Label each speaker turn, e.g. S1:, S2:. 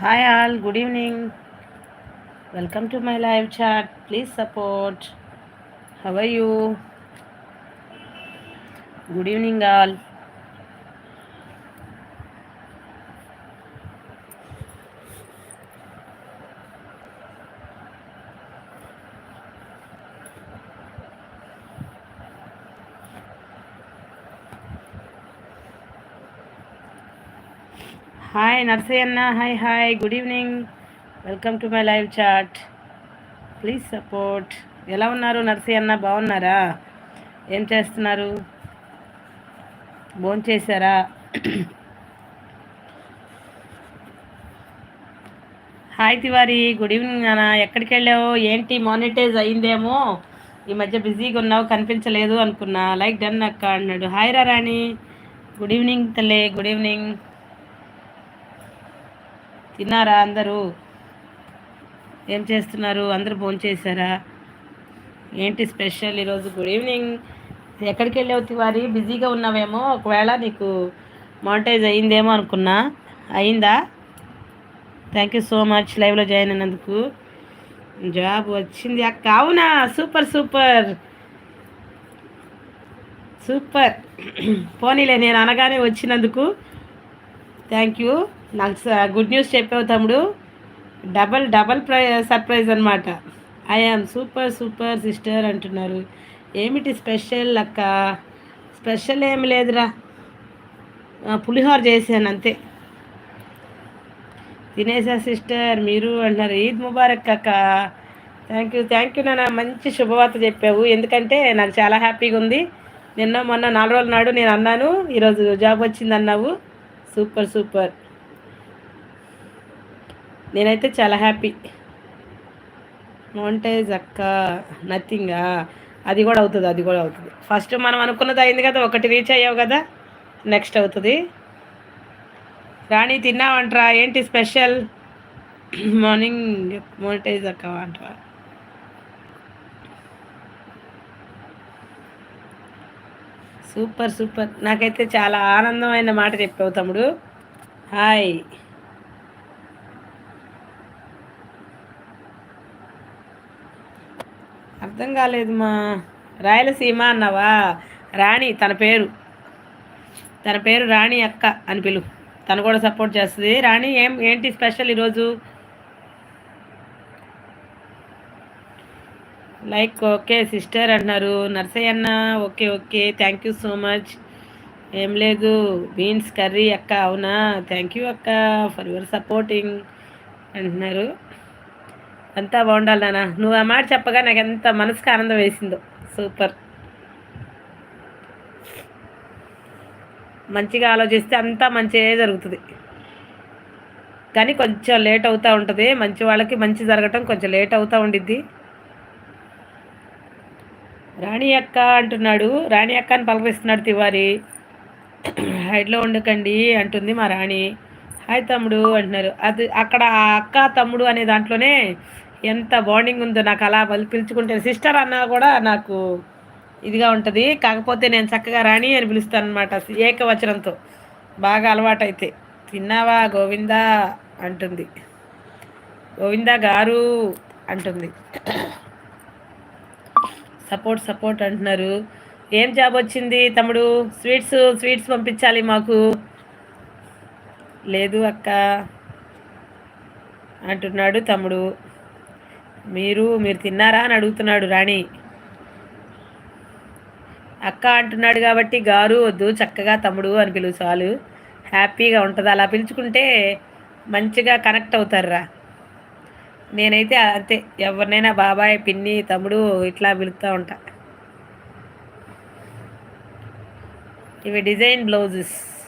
S1: Hi all, good evening. Welcome to my live chat. Please support. How are you? Good evening all. Hi నర్సయ్యన్న hi hi good evening welcome to my live chat please support ఎలా ఉన్నారు నర్సయ్యన్న? బాగున్నారా? ఏం చేస్తున్నారు? భోజనం చేశారా? Hi Tiwari. Good evening నాన్న ఎక్కడికి వెళ్ళావు? ఏంటి? మానిటైజ్ అయిందేమో ఈ మధ్య బిజీగా ఉన్నావు కనిపించలేదు అనుకున్నా. లైక్ డన్ అక్క అన్నాడు. హాయ్ రా రాణి గుడ్ ఈవినింగ్ తల్లే. గుడ్ ఈవినింగ్ తిన్నారా అందరూ? ఏం చేస్తున్నారు? అందరూ ఫోన్ చేశారా? ఏంటి స్పెషల్ ఈరోజు? Good evening. ఎక్కడికి వెళ్ళావు తివారి? బిజీగా ఉన్నావేమో? ఒకవేళ నీకు మానిటైజ్ అయిందేమో అనుకున్నా. అయిందా? థ్యాంక్ యూ సో మచ్ లైవ్లో జాయిన్ అయినందుకు. జాబ్ వచ్చింది. అక్క అవునా? Super super. సూపర్. పోనీలే నేను అనగానే వచ్చినందుకు. థ్యాంక్ యూ నాకు గుడ్ న్యూస్ చెప్పావు తమ్ముడు. డబల్ డబల్ ప్రై సర్ప్రైజ్ అనమాట I am super super sister అంటున్నారు. ఏమిటి స్పెషల్ అక్క? స్పెషల్ ఏమి లేదురా. పులిహోర చేశాను అంతే. తినేసా సిస్టర్ మీరు అంటున్నారు ఈద్ ముబారక్ అక్క. థ్యాంక్ యూ థ్యాంక్ యూ నాన్న. మంచి శుభవార్త చెప్పావు. ఎందుకంటే నాకు చాలా హ్యాపీగా ఉంది. నిన్న మొన్న నాలుగు రోజుల నాడు నేను అన్నాను ఈరోజు జాబ్ వచ్చింది అన్నావు సూపర్ సూపర్. నేనైతే చాలా హ్యాపీ. మౌంటైజ్ అక్క నథింగా అది కూడా అవుతుంది అది కూడా అవుతుంది. ఫస్ట్ మనం అనుకున్నది అయింది కదా ఒకటి రీచ్ అయ్యావు కదా నెక్స్ట్ అవుతుంది. రాణి తిన్నావంటరా ఏంటి స్పెషల్? మార్నింగ్ మోనిటైజ్ అక్క అంటరా. Super super. నాకైతే చాలా ఆనందమైన మాట చెప్పావు తమ్ముడు. హాయ్. అర్థం కాలేదు మా రాయలసీమ అన్నావా? రాణి తన పేరు. తన పేరు రాణి అక్క అని పిలు. తను కూడా సపోర్ట్ చేస్తుంది. రాణి ఏం ఏంటి స్పెషల్ ఈరోజు? లైక్ ఓకే సిస్టర్ అంటున్నారు నర్సయ్యన్న okay okay. Thank you so much. ఏం లేదు. బీన్స్ కర్రీ అక్క అవునా? థ్యాంక్ యూ అక్క ఫర్ యువర్ సపోర్టింగ్ అంటున్నారు. అంతా బాగుండాలి నాన్న. నువ్వు ఆ మాట చెప్పగా నాకు ఎంత మనసుకు ఆనందం వేసిందో. సూపర్. మంచిగా ఆలోచిస్తే అంతా మంచిగా జరుగుతుంది. కానీ కొంచెం లేట్ అవుతూ ఉంటుంది. మంచి వాళ్ళకి మంచి జరగటం కొంచెం లేట్ అవుతూ ఉండిద్ది. రాణి అక్క అంటున్నాడు. రాణి అక్క అని పలకరిస్తున్నాడు తివారి. హైడ్లో ఉండకండి అంటుంది మా రాణి. హాయ్ తమ్ముడు అంటున్నారు. అది అక్కడ అక్క తమ్ముడు అనే దాంట్లోనే ఎంత బాండింగ్ ఉందో నాకు అలా పిలుచుకుంటే సిస్టర్ అన్నా కూడా నాకు ఇదిగా ఉంటుంది. కాకపోతే నేను చక్కగా రాణి అని పిలుస్తాను అనమాట ఏకవచనంతో. బాగా అలవాటైతే. తిన్నావా గోవిందా? అంటుంది. గోవిందా గారు అంటుంది. సపోర్ట్ సపోర్ట్ అంటున్నారు. ఏం జాబ్ వచ్చింది తమ్ముడు? స్వీట్స్ స్వీట్స్ పంపించాలి మాకు. లేదు అక్క. అంటున్నాడు తమ్ముడు. మీరు మీరు తిన్నారా అని అడుగుతున్నాడు రాణి. అక్క అంటున్నాడు కాబట్టి గారు వద్దు చక్కగా తమ్ముడు అని పిలువు చాలు. హ్యాపీగా ఉంటుంది. అలా పిలుచుకుంటే మంచిగా కనెక్ట్ అవుతారురా. నేనైతే అంతే. ఎవరినైనా బాబాయ్ పిన్ని తమ్ముడు ఇట్లా పిలుస్తూ ఉంటా. ఇవి డిజైన్ బ్లౌజెస్.